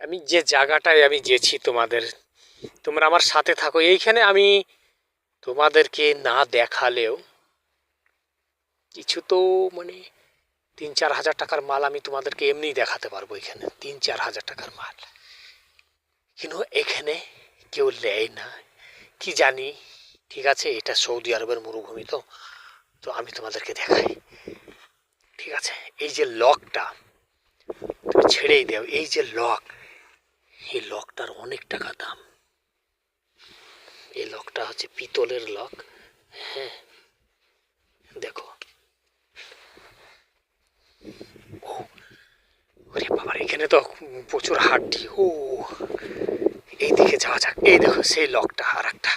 আমি যে জায়গাটায় আমি গেছি তোমাদের, তোমরা আমার সাথে থাকো। এইখানে আমি তোমাদেরকে না দেখালেও কিছু তো মানে তিন চার হাজার টাকার মাল আমি তোমাদেরকে এমনিই দেখাতে পারব এখানে, তিন চার হাজার টাকার মাল। কিন্তু এখানে কেউ নেয় না। কি জানি, ঠিক আছে, এটা সৌদি আরবের মরুভূমি তো তো আমি তোমাদেরকে দেখাই। ঠিক আছে, এই যে লকটা, তুমি ছেড়েই দাও, এই যে লক এই লকটার অনেক টাকা দাম। এই লকটা হচ্ছে পিতলের লক। হ্যাঁ। দেখো। ও, ওরে বাবার এখানে তো প্রচুর হাড্ডি। ও এই দিকে যাওয়া যাক। এই দেখো, সেই লকটা আর একটা।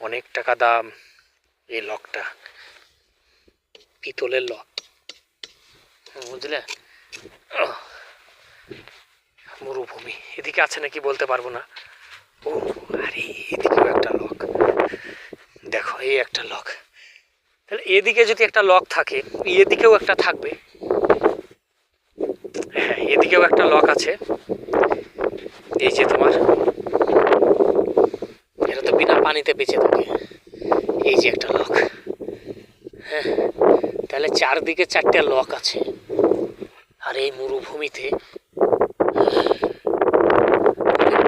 অনেক টাকা দাম এই লকটা। পিতলের লক। বুঝলে? মরুভূমি। এদিকে আছে নাকি বলতে পারব না। ও, আরে, এদিকেও একটা লক দেখো, এই একটা লক তাহলে এদিকে যদি একটা লক থাকে, এদিকেও একটা থাকবে। হ্যাঁ এদিকেও একটা লক আছে। এই যে তোমার। এটা তো বিনা পানিতে বেঁচে থাকে। এই যে একটা লক হ্যাঁ তাহলে চারদিকে চারটে লক আছে। আর এই মরুভূমিতে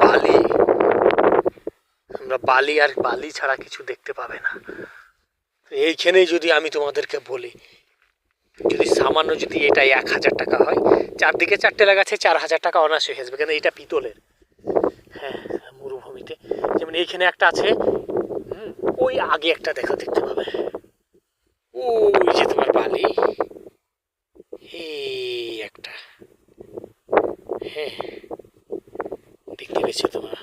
বালি আমরা বালি আর বালি ছাড়া কিছু দেখতে পাবে না। এইখানেই যদি আমি তোমাদেরকে বলি, যদি সামান্য যদি এটা এক হাজার টাকা হয়, চারদিকে চারটে লাগাচ্ছে, চার হাজার টাকা অনায়াসে হয়ে আসবে কেন এটা পিতলের? হ্যাঁ মরুভূমিতে। যেমন এইখানে একটা আছে ওই আগে একটা দেখা দেখতে পাবে। ওই যে তোমার বালি। একটা। হ্যাঁ দেখতে পেয়েছ তোমরা?